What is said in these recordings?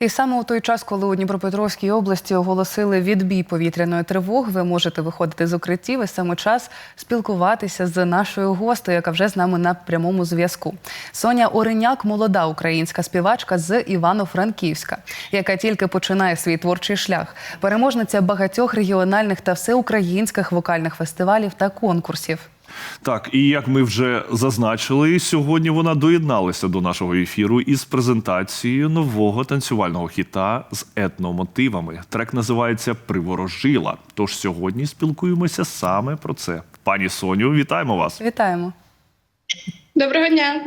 І саме у той час, коли у Дніпропетровській області оголосили відбій повітряної тривоги, ви можете виходити з укриттів і саме час спілкуватися з нашою гостею, яка вже з нами на прямому зв'язку. Соня Ореняк, молода українська співачка з Івано-Франківська, яка тільки починає свій творчий шлях. Переможниця багатьох регіональних та всеукраїнських вокальних фестивалів та конкурсів. Так, і як ми вже зазначили, сьогодні вона доєдналася до нашого ефіру із презентацією нового танцювального хіта з етномотивами. Трек називається Приворожила. Тож сьогодні спілкуємося саме про це. Пані Соню, вітаємо вас. Вітаємо! Доброго дня.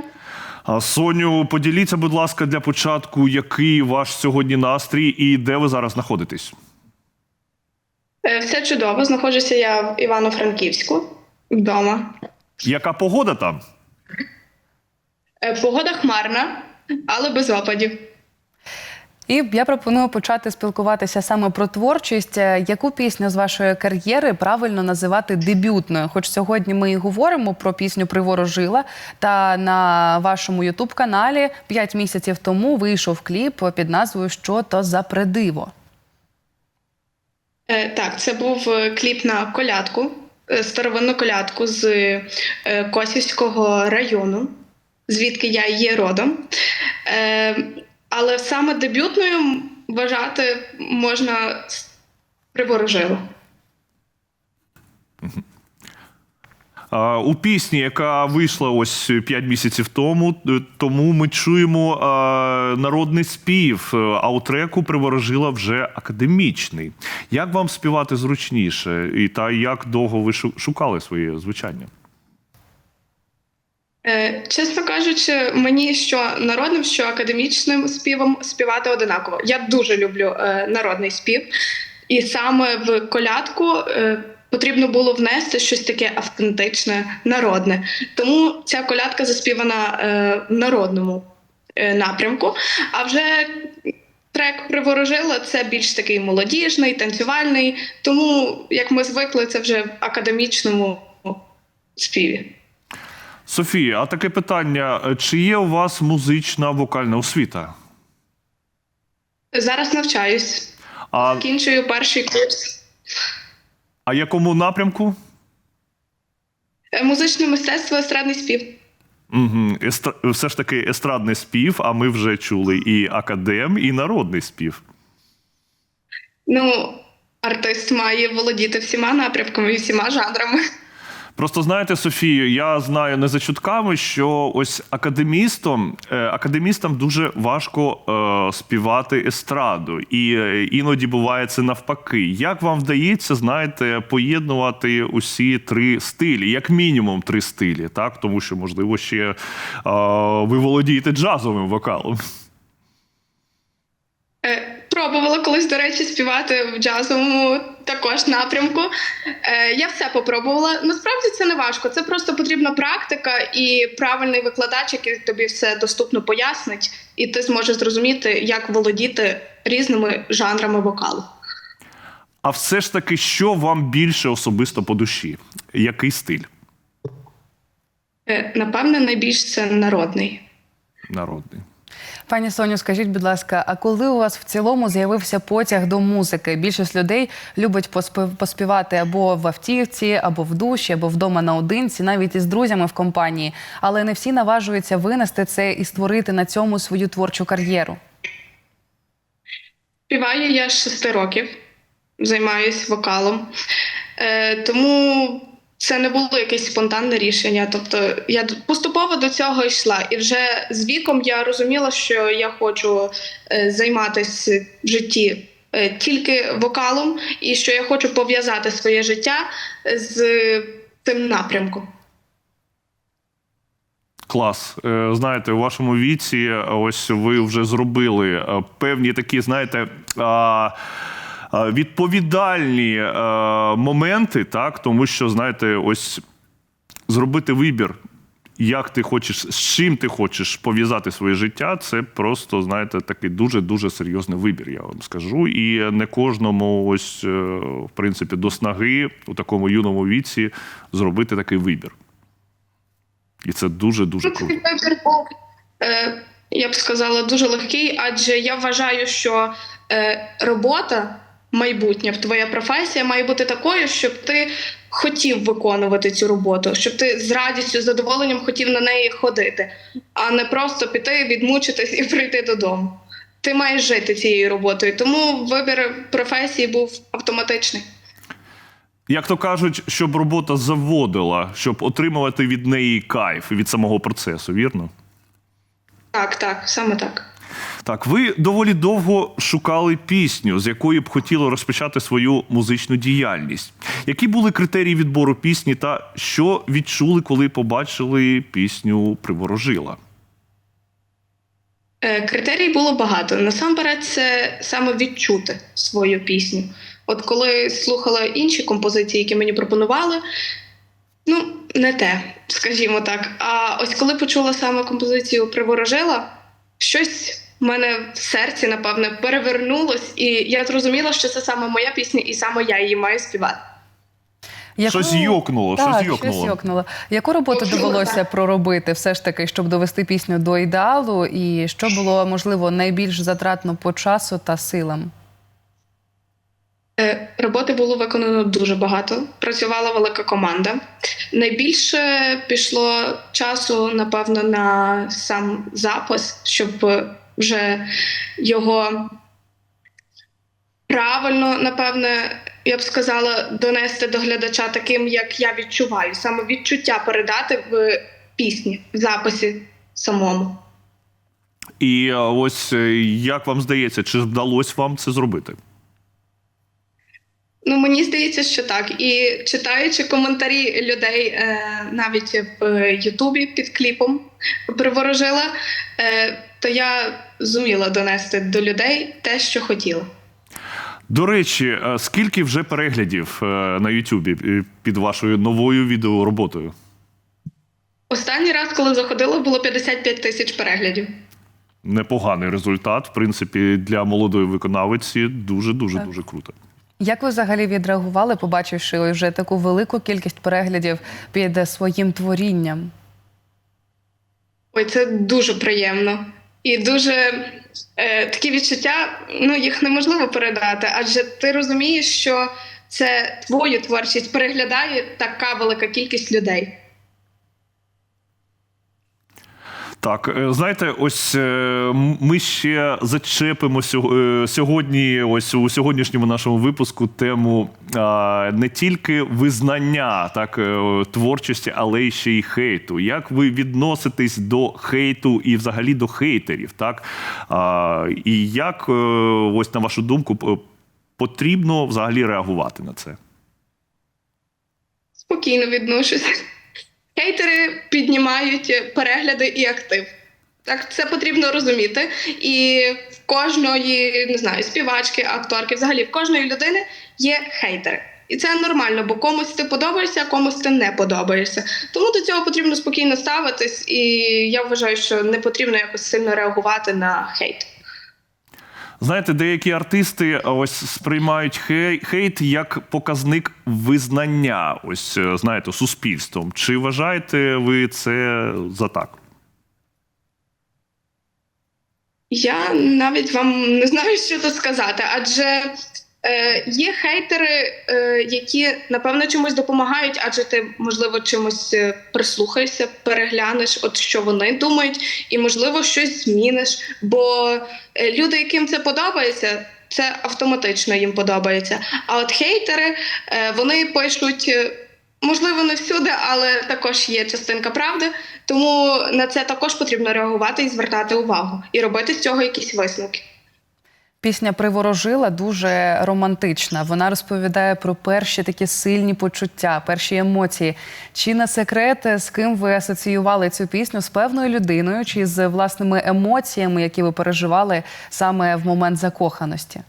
А, Соню, поділіться, будь ласка, для початку, який ваш сьогодні настрій і де ви зараз знаходитесь? Е, Все чудово. Знаходжуся я в Івано-Франківську вдома. Яка погода там? Е, Погода хмарна, але без опадів. І я пропоную почати спілкуватися саме про творчість. Е, Яку пісню з вашої кар'єри правильно називати дебютною? Хоч сьогодні ми і говоримо про пісню Приворожила. Та на вашому ютуб-каналі 5 місяців тому вийшов кліп під назвою Що то за придиво. Е, Так, це був е, кліп на колядку, старовинну колядку з е, Косівського району, звідки я є родом. Е, Але саме дебютною вважати можна приворожило. У пісні, яка вийшла ось 5 місяців тому, е, тому ми чуємо народний спів, а у треку приворожила вже академічний. Як вам співати зручніше? І та як довго ви шукали своє звучання? Е, Чесно кажучи, мені що народним, що академічним співом співати одинаково. Я дуже люблю е, народний спів, і саме в колядку потрібно було внести щось таке автентичне, народне. Тому ця колядка заспівана е, в народному е, напрямку. А вже трек приворожила це більш такий молодіжний, танцювальний. Тому, як ми звикли, це вже в академічному співі. Софія, а таке питання: чи є у вас музична вокальна освіта? Зараз навчаюсь. А, Закінчую перший курс. А якому напрямку? Е, Музичне мистецтво, естрадний спів. Угу. Естра... Все ж таки естрадний спів, а ми вже чули і академ, і народний спів. Ну, артист має володіти всіма напрямками і всіма жанрами. Просто знаєте, Софію, я знаю не за чутками, що ось академістам, е, академістам дуже важко е, співати естраду, і е, іноді буває це навпаки. Як вам вдається, знаєте, поєднувати усі три стилі, як мінімум три стилі, так тому що можливо ще е, ви володієте джазовим вокалом. Е, Пробувала колись, до речі, співати в джазовому також напрямку. Е, Я все попробувала. Насправді це не важко. Це просто потрібна практика і правильний викладач, який тобі все доступно пояснить, і ти зможеш зрозуміти, як володіти різними жанрами вокалу. А все ж таки, що вам більше особисто по душі? Який стиль Е, Напевне, найбільш це народний. народний? Пані Соню, скажіть, будь ласка, а коли у вас в цілому з'явився потяг до музики? Більшість людей любить поспівати або в автівці, або в душі, або вдома наодинці, навіть із друзями в компанії. Але не всі наважуються винести це і створити на цьому свою творчу кар'єру. Співаю я з шести років, займаюся вокалом. Е, тому це не було якесь спонтанне рішення. Тобто я поступово до цього йшла. І вже з віком я розуміла, що я хочу е, займатися в житті е, тільки вокалом, і що я хочу пов'язати своє життя з цим напрямком. Клас. Е, Знаєте, у вашому віці, ось ви вже зробили певні такі, знаєте. Відповідальні е, моменти, так, тому що, знаєте, ось зробити вибір, як ти хочеш, з чим ти хочеш пов'язати своє життя, це просто, знаєте, такий дуже-дуже серйозний вибір, я вам скажу. І не кожному, ось, е, в принципі, до снаги у такому юному віці зробити такий вибір. І це дуже дуже Ну, круто. Вибір був е, я б сказала, дуже легкий, адже я вважаю, що робота, майбутня, твоя професія має бути такою, щоб ти хотів виконувати цю роботу, щоб ти з радістю, з задоволенням хотів на неї ходити, а не просто піти, відмучитись і прийти додому. Ти маєш жити цією роботою, тому вибір професії був автоматичний. Як то кажуть, щоб робота заводила, щоб отримувати від неї кайф від самого процесу, вірно? Так, так, саме так. Так, ви доволі довго шукали пісню, з якої б хотіли розпочати свою музичну діяльність. Які були критерії відбору пісні, та що відчули, коли побачили пісню Приворожила? Е, Критерій було багато. Насамперед, це саме відчути свою пісню. От коли слухала інші композиції, які мені пропонували, ну, не те, скажімо так. А ось коли почула саме композицію Приворожила, щось в мене в серці, напевне, перевернулось, і я зрозуміла, що це саме моя пісня, і саме я її маю співати. Щось йокнуло, так, щось йокнуло. Щось йокнуло. Яку роботу довелося проробити все ж таки, щоб довести пісню до ідеалу, і що було можливо найбільш затратно по часу та силам? Е, Роботи було виконано дуже багато. Працювала велика команда. Найбільше пішло часу, напевно, на сам запис, щоб вже його правильно, напевне, я б сказала, донести до глядача таким, як я відчуваю, саме відчуття передати в пісні, в записі самому. І е, ось е, як вам здається, чи вдалося вам це зробити? Ну, мені здається, що так. І читаючи коментарі людей е, навіть в Ютубі під кліпом приворожила, е, то я зуміла донести до людей те, що хотіла. До речі, е, скільки вже переглядів е, на Ютубі е, під вашою новою відеороботою? Останній раз, коли заходила, було 55 тисяч переглядів. Непоганий результат, в принципі, для молодої виконавиці дуже дуже Так. дуже круто. Як ви взагалі відреагували, побачивши вже таку велику кількість переглядів під своїм творінням? Ой, це дуже приємно. І дуже е, такі відчуття, ну їх неможливо передати, адже ти розумієш, що це твою творчість переглядає така велика кількість людей. Так, е, знаєте, ось е, ми ще зачепимо е, сьогодні, ось у сьогоднішньому нашому випуску тему не тільки визнання так творчості, але й ще й хейту. Як ви відноситесь до хейту і взагалі до хейтерів? Так і як, ось на вашу думку, потрібно взагалі реагувати на це? Спокійно відношуся. Хейтери піднімають перегляди і актив. Так, це потрібно розуміти. І в кожної, не знаю, співачки, акторки, взагалі в кожної людини є хейтери. І це нормально, бо комусь ти подобаєшся, а комусь ти не подобаєшся. Тому до цього потрібно спокійно ставитись, і я вважаю, що не потрібно якось сильно реагувати на хейт. Знаєте, деякі артисти ось сприймають хей, хейт як показник визнання, ось е, знаєте, суспільством. Чи вважаєте ви це за так? Я навіть вам не знаю, що тут сказати, адже е, є хейтери, е, які напевно чомусь допомагають, адже ти, можливо, чимось е, прислухаєшся, переглянеш, от що вони думають, і можливо щось зміниш. Бо е, люди, яким це подобається, це автоматично їм подобається. А от хейтери, е, вони пишуть. е, Можливо, не всюди, але також є частинка правди. Тому на це також потрібно реагувати і звертати увагу, і робити з цього якісь висновки. Пісня Приворожила дуже романтична. Вона розповідає про перші такі сильні почуття, перші емоції. Чи на секрет, з ким ви асоціювали цю пісню з певною людиною, чи з власними емоціями, які ви переживали саме в момент закоханості?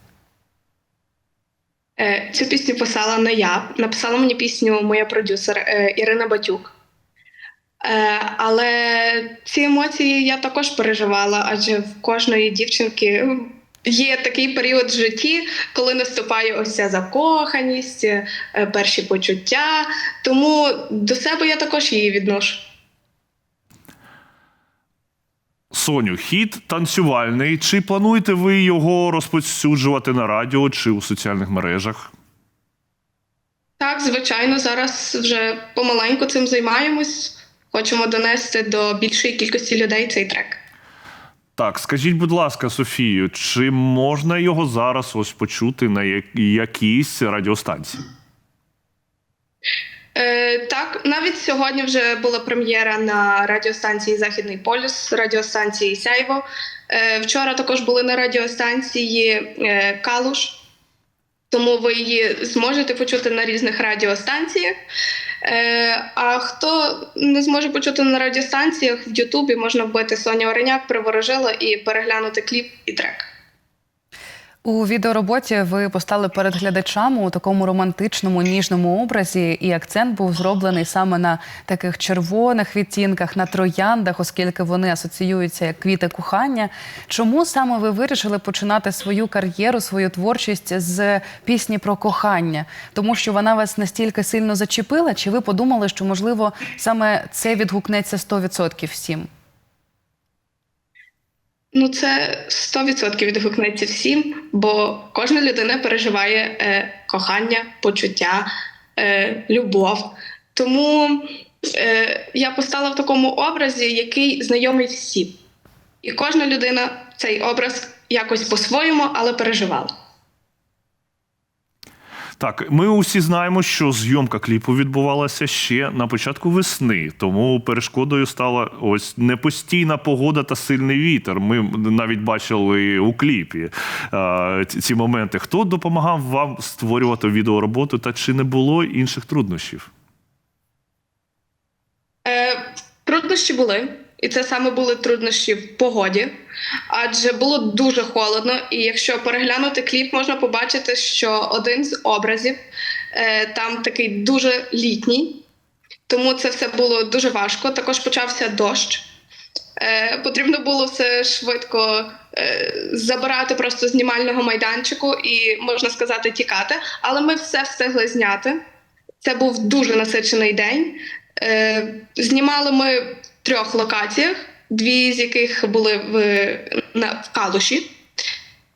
Е, Цю пісню писала не я. Написала мені пісню моя продюсер е, Ірина Батюк. Е, Але ці емоції я також переживала, адже в кожної дівчинки є такий період в житті, коли наступає ось ця закоханість, е, перші почуття. Тому до себе я також її відношу. Соню, хід танцювальний. Чи плануєте ви його розповсюджувати на радіо чи у соціальних мережах? Так, звичайно, зараз вже помаленьку цим займаємось. Хочемо донести до більшої кількості людей цей трек. Так, скажіть, будь ласка, Софію, чи можна його зараз ось почути на якійсь радіостанції? Е, так, навіть сьогодні вже була прем'єра на радіостанції Західний полюс, радіостанції Сяйво. Е, вчора також були на радіостанції е, Калуш, тому ви її зможете почути на різних радіостанціях. Е, а хто не зможе почути на радіостанціях, в Ютубі можна вбити Соня Ореняк, приворожила і переглянути кліп і трек. У відеороботі ви постали перед глядачами у такому романтичному ніжному образі, і акцент був зроблений саме на таких червоних відтінках, на трояндах, оскільки вони асоціюються як квіти кохання. Чому саме ви вирішили починати свою кар'єру, свою творчість з пісні про кохання? Тому що вона вас настільки сильно зачепила, чи ви подумали, що можливо саме це відгукнеться 100% всім? Ну, це 100% відгукнеться всім, бо кожна людина переживає е, кохання, почуття, е, любов. Тому е, я постала в такому образі, який знайомий всім. І кожна людина цей образ якось по-своєму, але переживала. Так, ми усі знаємо, що зйомка кліпу відбувалася ще на початку весни, тому перешкодою стала ось непостійна погода та сильний вітер. Ми навіть бачили у кліпі е, ці- моменти. Хто допомагав вам створювати відеороботу, та чи не було інших труднощів? Е, труднощі були, і це саме були труднощі в погоді, адже було дуже холодно. І якщо переглянути кліп, можна побачити, що один з образів е, там такий дуже літній, тому це все було дуже важко. Також почався дощ. Е, потрібно було все швидко е, забирати просто знімального майданчику і, можна сказати, тікати. Але ми все встигли зняти. Це був дуже насичений день. Е, знімали ми трьох локаціях, дві з яких були в, на, в Калуші.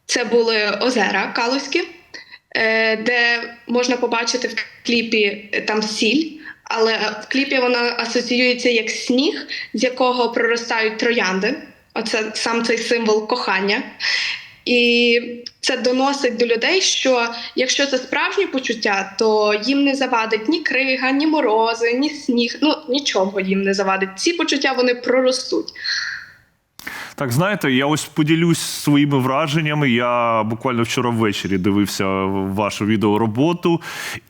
Це були озера Калуські, е, де можна побачити в кліпі е, там сіль, але в кліпі вона асоціюється як сніг, з якого проростають троянди. Оце сам цей символ кохання. І це доносить до людей, що якщо це справжні почуття, то їм не завадить ні крига, ні морози, ні сніг. Ну нічого їм не завадить. Ці почуття вони проростуть. Так, знаєте, я ось поділюсь своїми враженнями. Я буквально вчора ввечері дивився вашу відеороботу.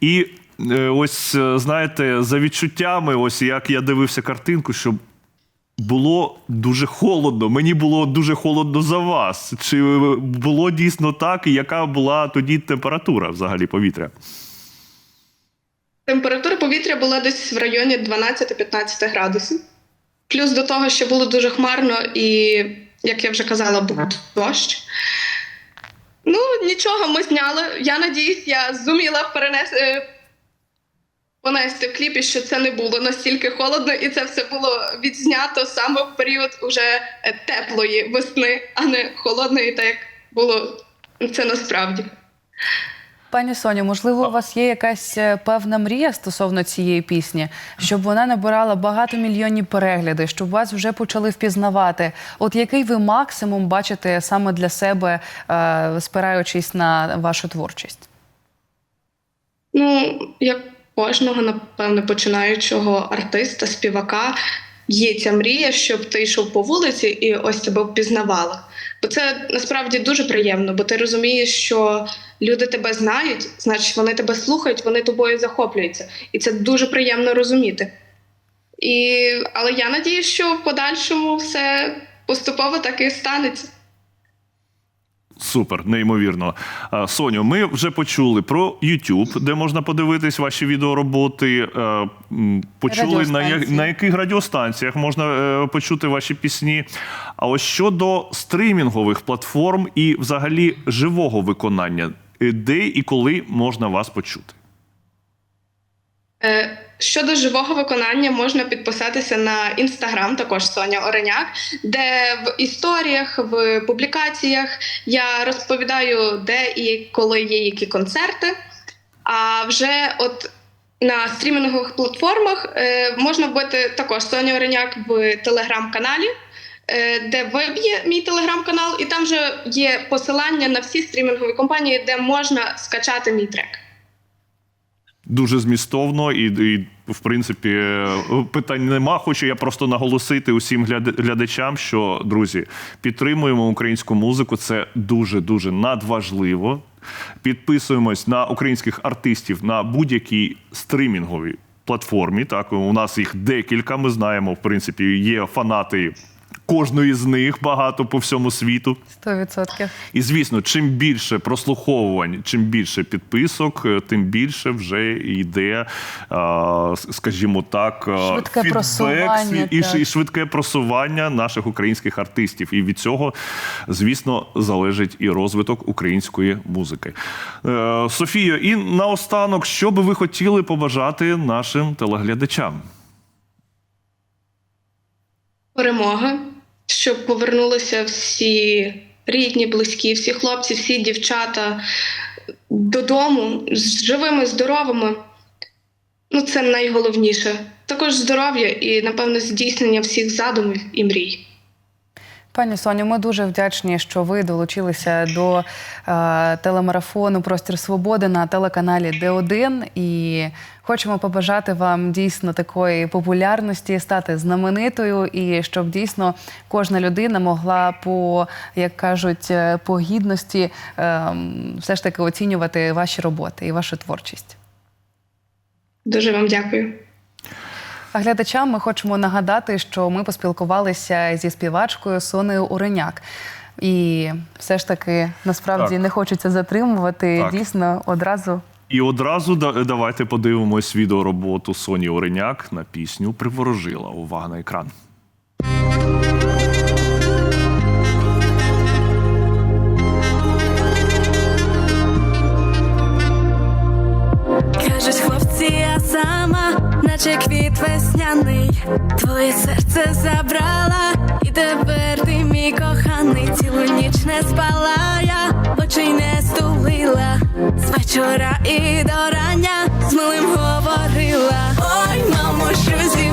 І е, ось, е, знаєте, за відчуттями, ось як я дивився картинку, що було дуже холодно. Мені було дуже холодно за вас. Чи було дійсно так, і яка була тоді температура взагалі повітря? Температура повітря була десь в районі 12-15 градусів. Плюс до того, що було дуже хмарно і, як я вже казала, був дощ. Ну, нічого, ми зняли. Я надіюсь, я зуміла перенести. Понести в кліпі, що це не було настільки холодно, і це все було відзнято саме в період уже е, теплої весни, а не холодної, так як було це насправді. Пані Соню, можливо, у вас є якась е, певна мрія стосовно цієї пісні, щоб вона набирала багатомільйонні перегляди, щоб вас вже почали впізнавати. От який ви максимум бачите саме для себе, е, спираючись на вашу творчість? Ну, як кожного, напевно, починаючого артиста, співака, є ця мрія, щоб ти йшов по вулиці і ось тебе впізнавали. Бо це насправді дуже приємно, бо ти розумієш, що люди тебе знають, значить вони тебе слухають, вони тобою захоплюються. І це дуже приємно розуміти. І, але я надію, що в подальшому все поступово так і станеться. Супер, неймовірно. Соню, ми вже почули про YouTube, де можна подивитись ваші відеороботи. Почули на, я- на яких радіостанціях можна е, почути ваші пісні. А ось щодо стрімінгових платформ і взагалі живого виконання, де і коли можна вас почути? Е, Щодо живого виконання можна підписатися на інстаграм, також Соня Ореняк, де в історіях, в публікаціях я розповідаю, де і коли є які концерти. А вже от на стрімінгових платформах е, можна вбити також Соня Ореняк в телеграм-каналі, е, де виб'є мій телеграм-канал, і там вже є посилання на всі стрімінгові компанії, де можна скачати мій трек. Дуже змістовно і, і в принципі, питань нема. Хочу я просто наголосити усім гляд- глядачам, що друзі, підтримуємо українську музику. Це дуже дуже надважливо. Підписуємось на українських артистів на будь-якій стримінговій платформі. Так, у нас їх декілька. Ми знаємо, в принципі, є фанати кожної з них багато по всьому світу. 100%. І звісно, чим більше прослуховувань, чим більше підписок, е, тим більше вже йде, скажімо так, Швидке фідбек просування, і, так. і швидке просування наших українських артистів. І від цього, звісно, залежить і розвиток української музики. Е, Софія, і наостанок, що би ви хотіли побажати нашим телеглядачам? Перемога, щоб повернулися всі рідні, близькі, всі хлопці, всі дівчата додому з живими, здоровими. Ну, це найголовніше. Також здоров'я і, напевно, здійснення всіх задумів і мрій. Пані Соню, ми дуже вдячні, що ви долучилися до е, телемарафону Простір Свободи на телеканалі Д1. І хочемо побажати вам дійсно такої популярності, стати знаменитою, і щоб дійсно кожна людина могла по, як кажуть, е, по гідності е, все ж таки оцінювати ваші роботи і вашу творчість. Дуже вам дякую. А глядачам ми хочемо нагадати, що ми поспілкувалися зі співачкою Сонею Уреняк. І все ж таки насправді Так. не хочеться затримувати. Так. Дійсно, одразу І одразу да- давайте подивимось відеороботу Соні Ореняк на пісню Приворожила. Увага на екран. Весняний, твоє серце забрала, і тепер ти мій коханий, цілу ніч не спала я, очей не стулила, з вечора і до рання з милим говорила. Ой, мамо, що зі